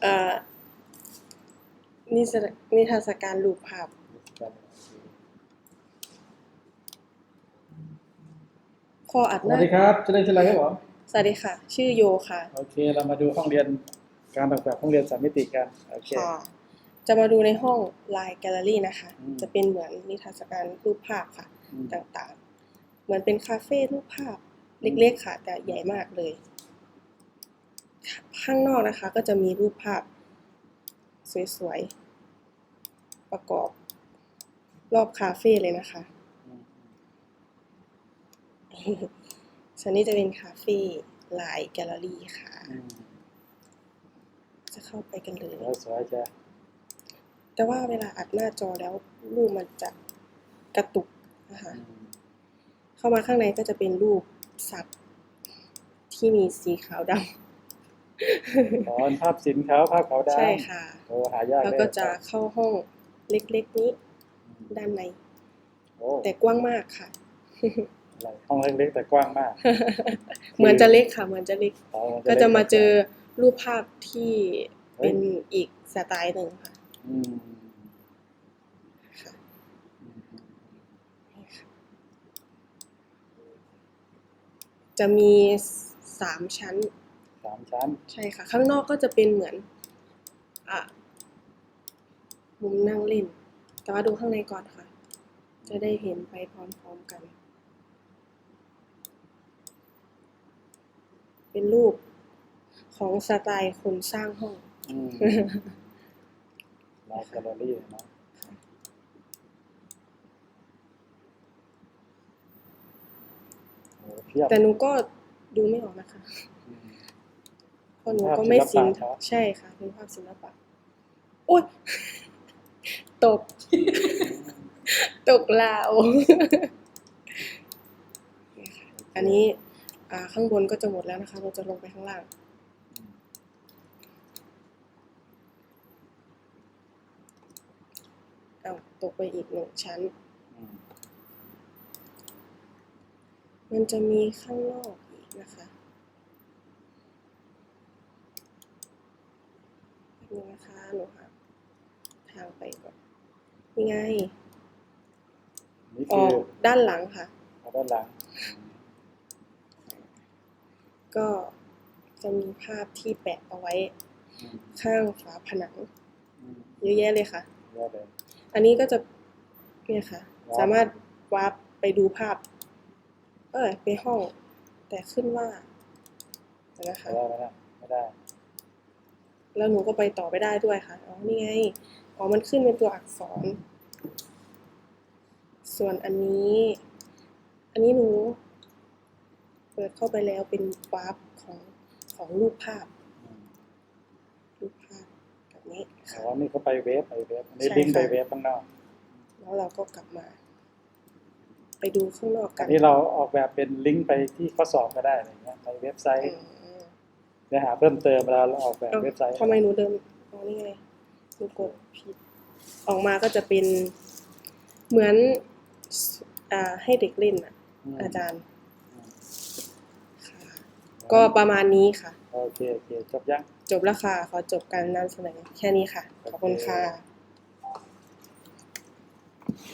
เอ่อนิสนิทรรศการรูปภาพพออัดสหวัน้าสดีครับจะเล่นชื่ออะไรครับผมสวัสดีค่ะ ชื่อโยค่ะ โอเค เรามาดูห้องเรียนการออกแบบห้องเรียนสามมิติกัน โอเค ค่ะ จะมาดูในห้อง Line Gallery นะคะ อืม จะเป็นเหมือนนิทรรศการรูปภาพค่ะ อืม ต่างๆ เหมือนเป็นคาเฟ่รูปภาพเล็กๆค่ะ แต่ใหญ่มากเลย ข้างนอกนะคะก็จะมีรูปภาพสวยๆ ประกอบรอบคาเฟ่เลยนะคะอืมส่วนนี้จะเป็นคาเฟ่ลายแกลเลอรี่ค่ะอืมจะเข้าไปกันเลยแล้วสวยจ้ะแต่ว่าเวลาอัดหน้าจอแล้วรูปมันจะกระตุกนะคะอืมเข้ามาข้างในก็จะเป็นรูปสัตว์ที่มีสีขาวด ตอนภาพสินเขาภาพขาวำดำใช่ค่ะโอ้หายากแล้วเลยก็จะเข้าห้องเล็กๆนี้อืมด้านในโอ้แต่กว้างมากค่ะอะไรห้องเล็กๆแต่กว้างมาก เหมือนจะเล็กค่ะ เหมือนจะเล็กอ๋อมันก็ล็จะมาเจอแต่รูปภาพที่เป็นอีกสไตล์หนึ่งค่ะอืมค่ะอืมจะมีสามชั้นสามชั้น ใช่ค่ะ ข้างนอกก็จะเป็นเหมือนอะมุมนั่งเล่น แต่ว่าดูข้างในก่อนค่ะ จะได้เห็นไปพร้อมๆกัน เป็นรูปของสไตล์คนสร้างห้องอืมลายแกลเลอรี่เนาะโอ้เพียบแต่หนูก็ดูไม่ออกนะคะอืม เพราะหนูก็ไม่สินภาพศิลปะครับใช่ค่ะเป็นภาพศิลปะโอ๊ยตก ตกลาวนี่ค่ะอันนี้อ่าข้างบนก็จะหมดแล้วนะคะ เราจะลงไปข้างล่างเอาตกไปอีกหนึ่งชั้นอืมมันจะมีข้างนอกอีกนะคะแป๊บ นึงนะคะ หนูหาทางไปก่อนนี่ไง นี่อคืออกด้านหลังค่ะ เอาด้านหลังก็จะมีภาพที่แปะเอาไว้อืมข้างฝาผนังอืมเยอะแยะเลยค่ะ เยอะเลย อันนี้ก็จะเนี่ยค่ะ ว้าว สามารถวาร์ปไปดูภาพ เออไปห้อง แต่ขึ้นว่าเดี๋ยวนะคะ ไม่ได้ไม่ได้ไม่ได้ แล้วหนูก็ไปต่อไปได้ด้วยค่ะ อ๋อ นี่ไง อ๋อ มันขึ้นเป็นตัวอักษร ส่วนอันนี้ อันนี้หนูเปิดเข้าไปแล้วเป็นวาร์ปของของรูปภาพอืมรูปภาพแบบนี้อ๋ค่ะอนี่เขาไปเวฟไปเวฟอันนี้ใช่ลิงก์ค่ะไปเวฟข้างนอกแล้วเราก็กลับมา ไปดูข้างนอกกัอันนนี้เราออกแบบเป็นลิงก์ไปที่ข้อสอบก็ได้อะไรเงี้ยไปเว็บไซอืต์ม เนื้อหาเพิ่มเติมเวลาเราออกแบบเอ้าเว็บไซต์ทำไมหนูเดินอ๋อนี่ไงหนูกดผิดออกมาก็จะเป็นเหมือนอ่าให้เด็กเล่นอะมอาจารย์อืมค่ะก็ประมาณนี้ค่ะ โอเคโอเคจบยัง จบแล้วค่ะ ขอจบการนำเสนอแค่นี้ค่ะ ขอบคุณค่ะ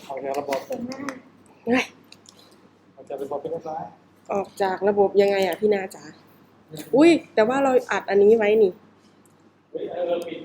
เอาจากระบบเฮ้ยเอาจากระบบเป็นเรียบร้อยออกจากระบบยังไงอะพี่นาจ๋า อุ้ยแต่ว่าเราอัดอันนี้ไว้นี่ เฮ้ยเราปิด